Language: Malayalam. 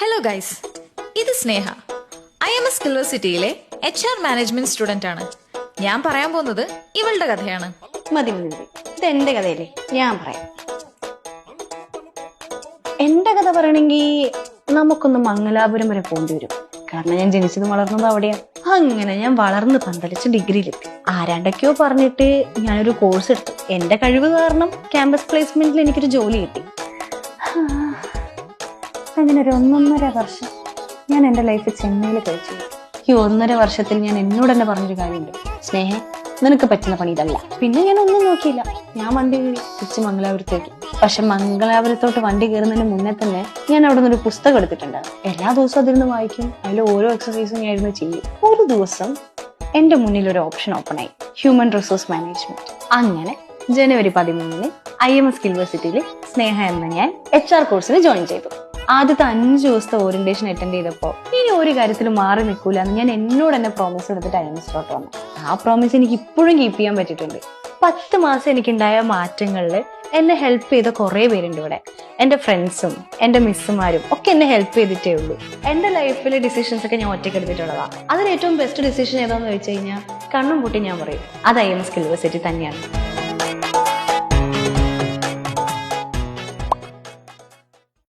ഹലോ ഗൈസ് ഇത് സ്നേഹ. ഐ എം എസ് യൂണിവേഴ്സിറ്റിയിലെ എച്ച് ആർ മാനേജ്മെന്റ് സ്റ്റുഡന്റ് ആണ്. ഞാൻ പറയാൻ പോകുന്നത് ഇവളുടെ കഥയാണ്. മതി ഇത് എന്റെ കഥയല്ലേ? ഞാൻ പറയാം. എന്റെ കഥ പറയണെങ്കി നമുക്കൊന്ന് മംഗലാപുരം വരെ പോണ്ടി വരും. കാരണം ഞാൻ ജനിച്ചതും വളർന്നതും അവിടെയാണ് അങ്ങനെ ഞാൻ വളർന്ന് പന്തലിച്ച് ഡിഗ്രിയിലെത്തി ആരാണ്ടൊക്കെയോ പറഞ്ഞിട്ട് ഞാനൊരു കോഴ്സ് എടുത്തു. എന്റെ കഴിവ് കാരണം ക്യാമ്പസ് പ്ലേസ്മെന്റിൽ എനിക്കൊരു ജോലി കിട്ടി. അങ്ങനെ ഒരു ഒന്നൊന്നര വർഷം ഞാൻ എന്റെ ലൈഫ് ചെന്നൈയിൽ കഴിച്ചു. ഈ ഒന്നര വർഷത്തിൽ ഞാൻ എന്നോട് തന്നെ പറഞ്ഞൊരു കാര്യമുണ്ട്. സ്നേഹം നിനക്ക് പറ്റുന്ന പണി ഇതല്ല. പിന്നെ ഞാൻ ഒന്നും നോക്കിയില്ല. ഞാൻ വണ്ടി കയറി തിരിച്ച് മംഗലാപുരത്തേക്ക്. പക്ഷെ മംഗലാപുരത്തോട്ട് വണ്ടി കയറുന്നതിന് മുന്നേ തന്നെ ഞാൻ അവിടെ നിന്ന് ഒരു പുസ്തകം എടുത്തിട്ടുണ്ട്. എല്ലാ ദിവസവും അതിരുന്ന് വായിക്കും. അതിൽ ഓരോ എക്സസൈസും ഞാൻ ഇരുന്ന് ചെയ്യും. ഒരു ദിവസം എന്റെ മുന്നിൽ ഒരു ഓപ്ഷൻ ഓപ്പൺ ആയി. ഹ്യൂമൻ റിസോഴ്സ് മാനേജ്മെന്റ് അങ്ങനെ ജനുവരി പതിമൂന്നിന് ഐ എം എസ് യൂണിവേഴ്സിറ്റിയിൽ സ്നേഹ എന്ന ഞാൻ എച്ച് ആർ കോഴ്സിന് ജോയിൻ ചെയ്തു. ആദ്യത്തെ അഞ്ച് ദിവസത്തെ ഓറിയന്റേഷൻ അറ്റൻഡ് ചെയ്തപ്പോൾ ഇനി ഒരു കാര്യത്തിൽ മാറി നിൽക്കൂല എന്ന് ഞാൻ എന്നോട് തന്നെ പ്രോമിസ് എടുത്തിട്ട് എസിലോട്ട് വന്നു. ആ പ്രോമിസ് എനിക്ക് ഇപ്പോഴും കീപ്പ് ചെയ്യാൻ പറ്റിയിട്ടുണ്ട്. പത്ത് മാസം എനിക്കുണ്ടായ മാറ്റങ്ങളിൽ എന്നെ ഹെൽപ്പ് ചെയ്ത കുറേ പേരുണ്ട് ഇവിടെ. എന്റെ ഫ്രണ്ട്സും എന്റെ മിസ്സുമാരും ഒക്കെ എന്നെ ഹെൽപ്പ് ചെയ്തിട്ടേ ഉള്ളൂ. എന്റെ ലൈഫിലെ ഡിസിഷൻസ് ഒക്കെ ഞാൻ ഒറ്റയ്ക്ക് എടുത്തിട്ടുള്ളതാണ് അതിൽ ഏറ്റവും ബെസ്റ്റ് ഡിസിഷൻ ഏതാന്ന് ചോദിച്ചു കഴിഞ്ഞാൽ കണ്ണും പൂട്ടി ഞാൻ പറയും. അത് ഐ എം എസ് യൂണിവേഴ്സിറ്റി തന്നെയാണ്.